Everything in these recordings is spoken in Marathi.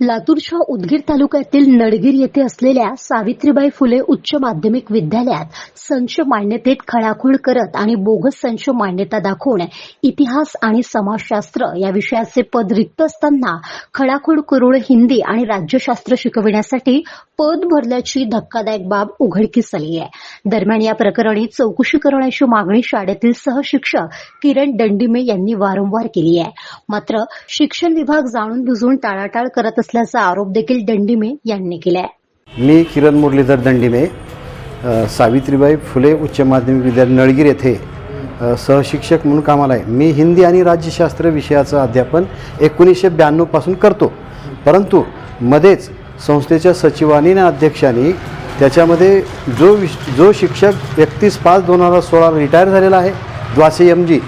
लातूरच्या उदगीर तालुक्यातील नडगीर येथे असलेल्या सावित्रीबाई फुले उच्च माध्यमिक विद्यालयात संच मान्यतेत खळाखोळ करत आणि बोगस संच मान्यता दाखवून इतिहास आणि समाजशास्त्र या विषयाचे पद रिक्त असताना खळाखोळ करून हिंदी आणि राज्यशास्त्र शिकविण्यासाठी पद भरल्याची धक्कादायक बाब उघडकीस आली आहे. दरम्यान या प्रकरणी चौकशी करण्याची मागणी शाळेतील सहशिक्षक किरण दंडिमे यांनी वारंवार केली आहे. मात्र शिक्षण विभाग जाणून बुजून टाळाटाळ करत असल्याचा आरोप देखील दंडिमे यांनी केला मी किरण मुरलीधर दंडिमे सावित्रीबाई फुले उच्च माध्यमिक विद्यालय नळगीर येथे सहशिक्षक म्हणून कामाला आहे. मी हिंदी आणि राज्यशास्त्र विषयाचं अध्यापन एकोणीसशे ब्याण्णवपासून करतो. परंतु मध्येच संस्थेच्या सचिवानी आणि अध्यक्षांनी त्याच्यामध्ये जो विश जो शिक्षक एकतीस पाच दोन हजार सोळा रिटायर झालेला आहे द्वासे एम जी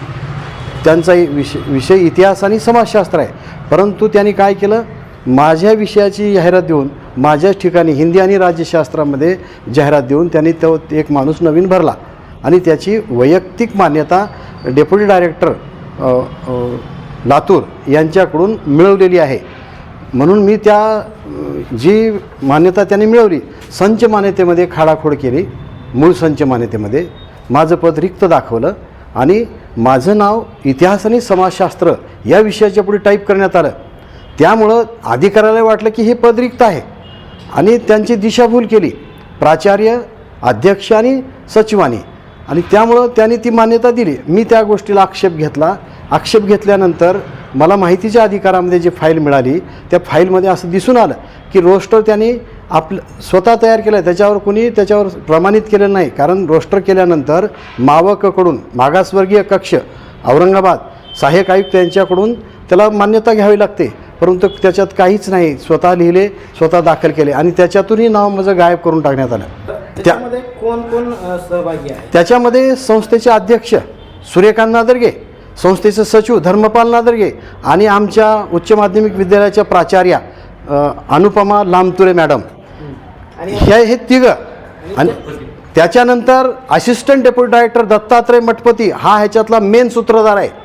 त्यांचा विषय विषय इतिहास आणि समाजशास्त्र आहे. परंतु त्यांनी काय केलं? माझ्या विषयाची जाहिरात देऊन माझ्याच ठिकाणी हिंदी आणि राज्यशास्त्रामध्ये जाहिरात देऊन त्यांनी तो एक माणूस नवीन भरला. आणि त्याची वैयक्तिक मान्यता डेप्युटी डायरेक्टर लातूर यांच्याकडून मिळवलेली आहे. म्हणून मी त्या जी मान्यता त्यांनी मिळवली संच मान्यतेमध्ये खाडाखोड केली मूळ संच मान्यतेमध्ये माझं पद रिक्त दाखवलं आणि माझं नाव इतिहास आणि समाजशास्त्र या विषयाच्या पुढे टाईप करण्यात आलं. त्यामुळं अधिकाऱ्याला वाटलं की हे पद रिक्त आहे. आणि त्यांची दिशाभूल केली. प्राचार्य अध्यक्ष आणि सचिवानी. आणि त्यामुळं त्यांनी ती मान्यता दिली. मी त्या गोष्टीला आक्षेप घेतला. आक्षेप घेतल्यानंतर मला माहितीच्या अधिकारामध्ये जी फाईल मिळाली त्या फाईलमध्ये असं दिसून आलं की रोस्टर त्यांनी आपलं स्वतः तयार केलं आहे. त्याच्यावर कुणी त्याच्यावर प्रमाणित केलेलं नाही. कारण रोस्टर केल्यानंतर मावककडून मागासवर्गीय कक्ष औरंगाबाद सहाय्यक आयुक्त यांच्याकडून त्याला मान्यता घ्यावी लागते. परंतु त्याच्यात काहीच नाही. स्वतः लिहिले स्वतः दाखल केले आणि त्याच्यातूनही नाव माझं गायब करून टाकण्यात आलं. त्या कोण कोण सहभागी आहे? त्याच्यामध्ये संस्थेचे अध्यक्ष सूर्यकांत नादर्गे संस्थेचे सचिव धर्मपाल नादर्गे आणि आमच्या उच्च माध्यमिक विद्यालयाच्या प्राचार्या अनुपमा लामतुरे मॅडम. हे हे तिघं. आणि त्याच्यानंतर assistant deputy director Dattatray Mathpati हा ह्याच्यातला मेन सूत्रधार आहे.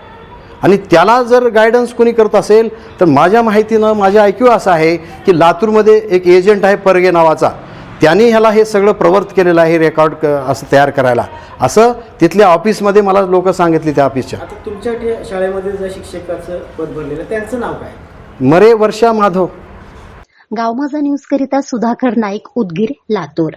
आणि त्याला जर गायडन्स कोणी करत असेल तर माझ्या माहितीनं माझ्या ऐक्यू असं आहे की लातूरमध्ये एक एजंट आहे परगे नावाचा. त्यांनी ह्याला हे सगळं प्रवर्त केलेलं आहे रेकॉर्ड क असं तयार करायला. असं तिथल्या ऑफिसमध्ये मला लोक सांगितली त्या ऑफिसच्या आता तुमच्या ठे- शाळेमध्ये ज्या शिक्षकाचं पद भरलेलं आहे, त्यांचं नाव काय? मरे वर्षा माधव. गावमाजा न्यूज करिता सुधाकर नाईक उदगीर लातूर.